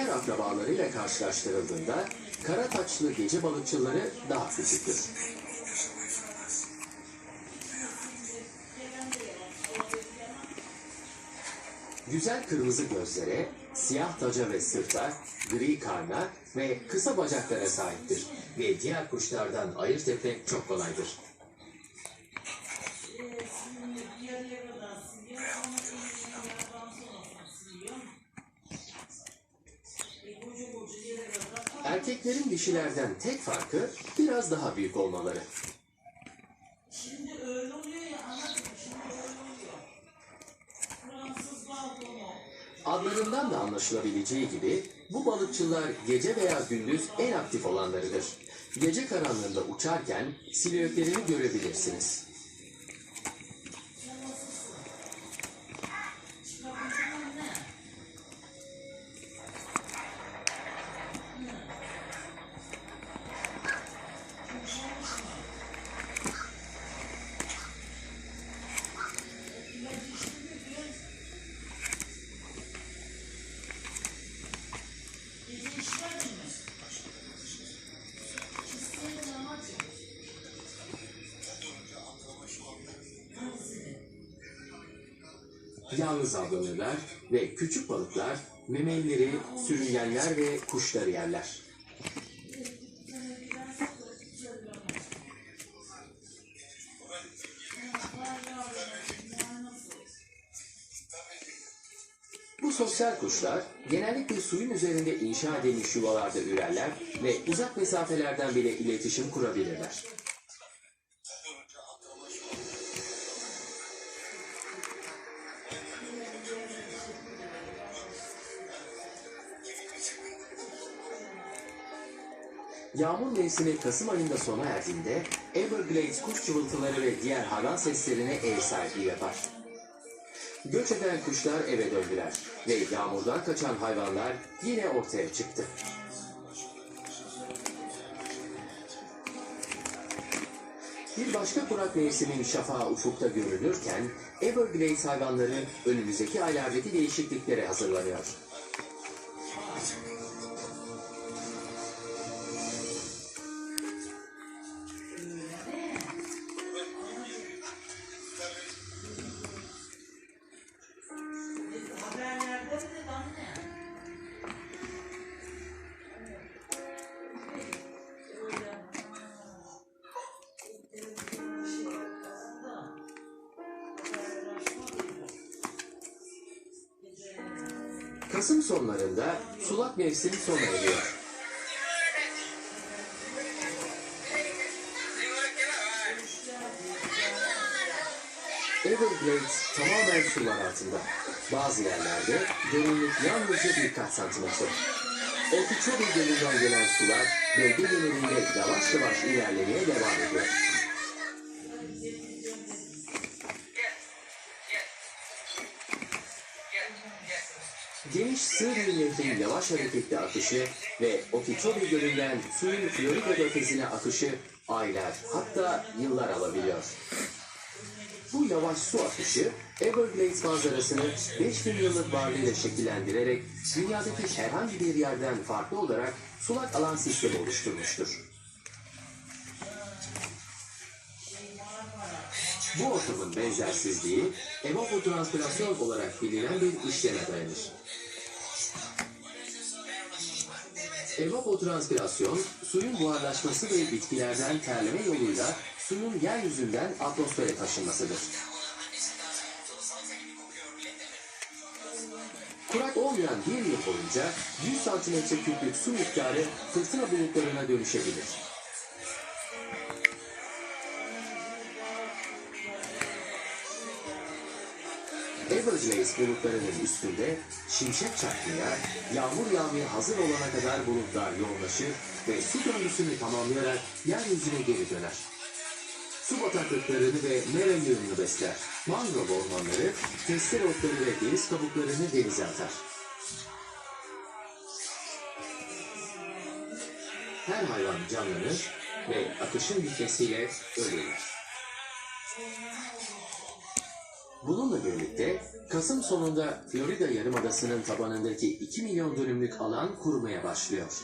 diğer akrabalarıyla karşılaştırıldığında kara taçlı gece balıkçıları daha küçüktür. Güzel kırmızı gözlere, siyah taca ve sırta, gri karna ve kısa bacaklara sahiptir ve diğer kuşlardan ayırt etmek çok kolaydır. Erkeklerin dişilerden tek farkı biraz daha büyük olmaları. Şimdi öyle oluyor ya anladın mı? Şimdi öyle oluyor. Fransız balkonu. Adlarından da anlaşılabileceği gibi bu balıkçılar gece veya gündüz en aktif olanlarıdır. Gece karanlığında uçarken silüetlerini görebilirsiniz. Yalnız avlanırlar ve küçük balıklar memelileri, sürüngenler ve kuşları yerler. Bu sosyal kuşlar genellikle suyun üzerinde inşa edilmiş yuvalarda ürerler ve uzak mesafelerden bile iletişim kurabilirler. Yağmur mevsimi Kasım ayında sona erdiğinde Everglades kuş cıvıltıları ve diğer hayvan seslerine ev sahipliği yapar. Göç eden kuşlar eve döndüler ve yağmurdan kaçan hayvanlar yine ortaya çıktı. Bir başka kurak mevsimin şafağı ufukta görülürken Everglades hayvanları önümüzdeki aylardaki değişikliklere hazırlanıyor. Kasım sonlarında sulak mevsim sona eriyor. Everglades tamamen sular altında. Bazı yerlerde derinlik yalnızca birkaç santimetre. Okeechobee Gölü'nden gelen sular bölge genelinde yavaş yavaş ilerlemeye devam ediyor. Geniş Sığırı Nehri'nin yavaş hareketli akışı ve Okeechobee Gölü'nden suyun Florida Körfezi'ne akışı aylar hatta yıllar alabiliyor. Bu yavaş su akışı Everglades manzarasını 5000 yıllık varlığıyla şekillendirerek dünyadaki herhangi bir yerden farklı olarak sulak alan sistemi oluşturmuştur. Bu ortamın benzersizliği evapotranspirasyon olarak bilinen bir işleme dayanır. Evapotranspirasyon, suyun buharlaşması ve bitkilerden terleme yoluyla suyun yeryüzünden atmosfere taşınmasıdır. Kurak olmayan bir yıl boyunca 100 santimetre küplük su miktarı fırtına bulutlarına dönüşebilir. Everglades bulutlarının üstünde şimşek çakmaya, yağmur yağmaya hazır olana kadar bulutlar yoğunlaşır ve su döngüsünü tamamlayarak yeryüzüne geri döner. Su bataklıklarını ve mera yığınını besler. Mangrove ormanları, testere otları ve deniz kabuklarını denize atar. Her hayvan canlanır ve akışın bitmesiyle ölür. Bununla birlikte Kasım sonunda Florida Yarımadası'nın tabanındaki 2 milyon dönümlük alan kurumaya başlıyor.